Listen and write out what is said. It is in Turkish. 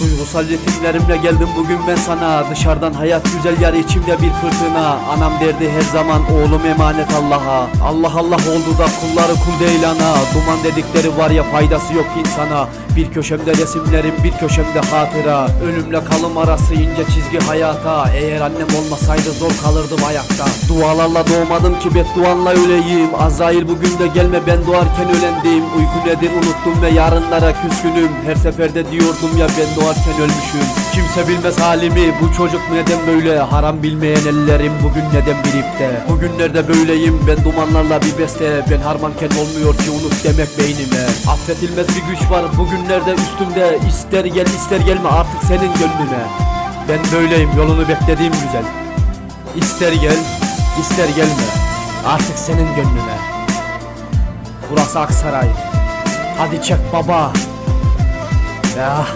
Duygusal ritimlerimle geldim bugün ben sana. Dışarıdan hayat güzel yer içimde bir fırtına. Anam derdi her zaman oğlum emanet Allah'a. Allah Allah oldu da kulları kul değil ana. Duman dedikleri var ya faydası yok insana. Bir köşemde resimlerim bir köşemde hatıra. Ölümle kalım arası ince çizgi hayata. Eğer annem olmasaydı zor kalırdım ayakta Dualarla doğmadım ki bedduanla öleyim. Azrail bugün de gelme ben doğarken ölendim Uyku nedir unuttum ve yarınlara küskünüm. Her seferde diyordum ya ben doğarken ölmüşüm. Kimse bilmez halimi. Bu çocuk neden böyle? Haram bilmeyen ellerim bugün neden bilip de? Bugünlerde böyleyim? Ben dumanlarla bir beste. Ben harmanken olmuyor ki unut demek beynime. Affedilmez bir güç var bugünlerde üstümde? İster gel ister gelme artık senin gönlüne Ben böyleyim yolunu beklediğim güzel. İster gel ister gelme Artık senin gönlüne Burası Aksaray. Hadi çek baba. Ya